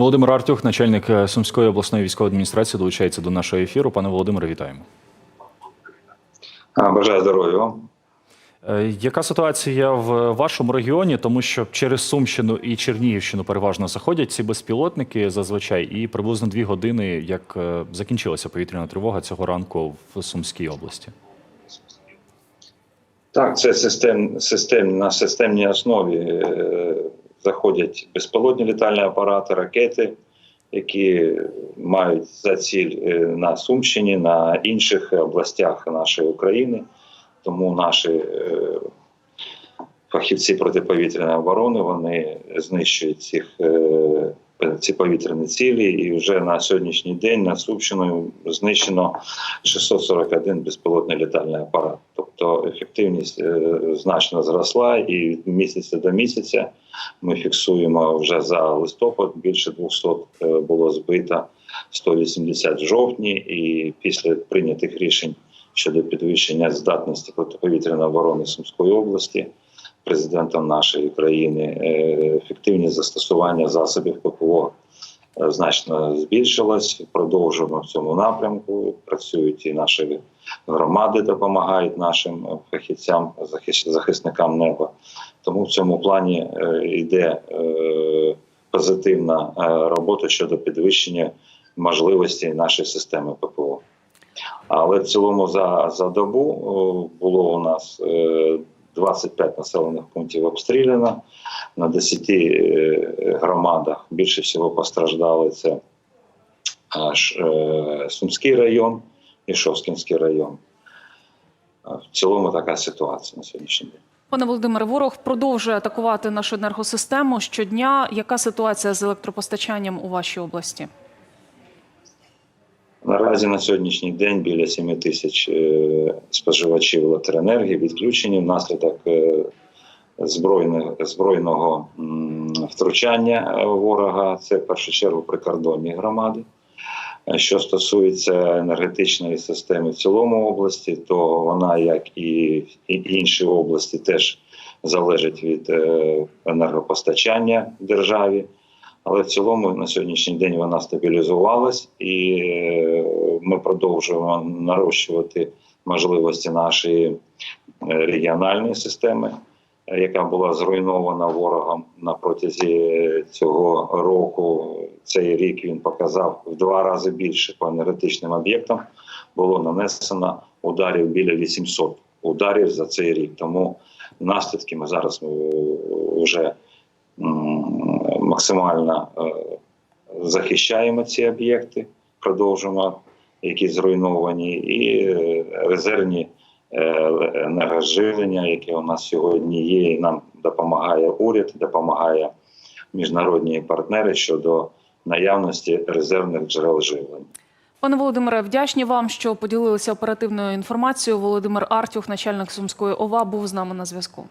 Володимир Артюх, начальник е, Сумської обласної військової адміністрації, долучається до нашого ефіру. Пане Володимире, вітаємо. Бажаю здоров'я вам. Е, Яка ситуація в вашому регіоні? Тому що через Сумщину і Чернігівщину переважно заходять ці безпілотники зазвичай, і приблизно дві години, як е, закінчилася повітряна тривога цього ранку в Сумській області. Так, це систем, систем, на системній основі заходять безпілотні літальні апарати, ракети, які мають за ціль е, на Сумщині, на інших областях нашої України. Тому наші е, фахівці протиповітряної оборони вони знищують цих, е, ці повітряні цілі. І вже на сьогоднішній день на Сумщину знищено 641 безпілотний літальний апарат. Тобто ефективність е, значно зросла, і від місяця до місяця ми фіксуємо вже за листопад більше 200 е, було збито, 180 в жовтні, і після прийнятих рішень щодо підвищення здатності протиповітряної оборони Сумської області. Президентом нашої країни е, ефективність застосування засобів ППО значно збільшилась. Продовжуємо в цьому напрямку. Працюють і наші громади, допомагають нашим фахівцям, захис- захисникам неба. Тому в цьому плані е, йде е, позитивна е, робота щодо підвищення можливості нашої системи ППО. Але в цілому за, за добу було у нас е, 25 населених пунктів обстріляно. На 10 е, громадах більше всього постраждали це аж е, Сумський район і Шовкінський район. Е, В цілому така ситуація на сьогоднішній день. Пане Володимире, ворог продовжує атакувати нашу енергосистему щодня. Яка ситуація з електропостачанням у вашій області? Наразі на сьогоднішній день біля 7 тисяч е, споживачів електроенергії відключені внаслідок е, збройного втручання е, ворога. Це в першу чергу прикордонні громади. Що стосується енергетичної системи в цілому області, то вона, як і інші області, теж залежить від енергопостачання державі. Але в цілому на сьогоднішній день вона стабілізувалась, і е, ми продовжуємо нарощувати можливості нашої е, регіональної системи, е, яка була зруйнована ворогом на протязі цього року. Цей рік він показав в два рази більше по енергетичним об'єктам. Було нанесено ударів біля 800 ударів за цей рік. Тому наслідки ми зараз вже максимально е, захищаємо ці об'єкти, продовжуємо, які зруйновані, і е, резервні е, енергоживлення, яке у нас сьогодні є, і нам допомагає уряд, допомагає міжнародні партнери щодо наявності резервних джерел живлення. Пане Володимире, вдячні вам, що поділилися оперативною інформацією. Володимир Артюх, начальник Сумської ОВА, був з нами на зв'язку.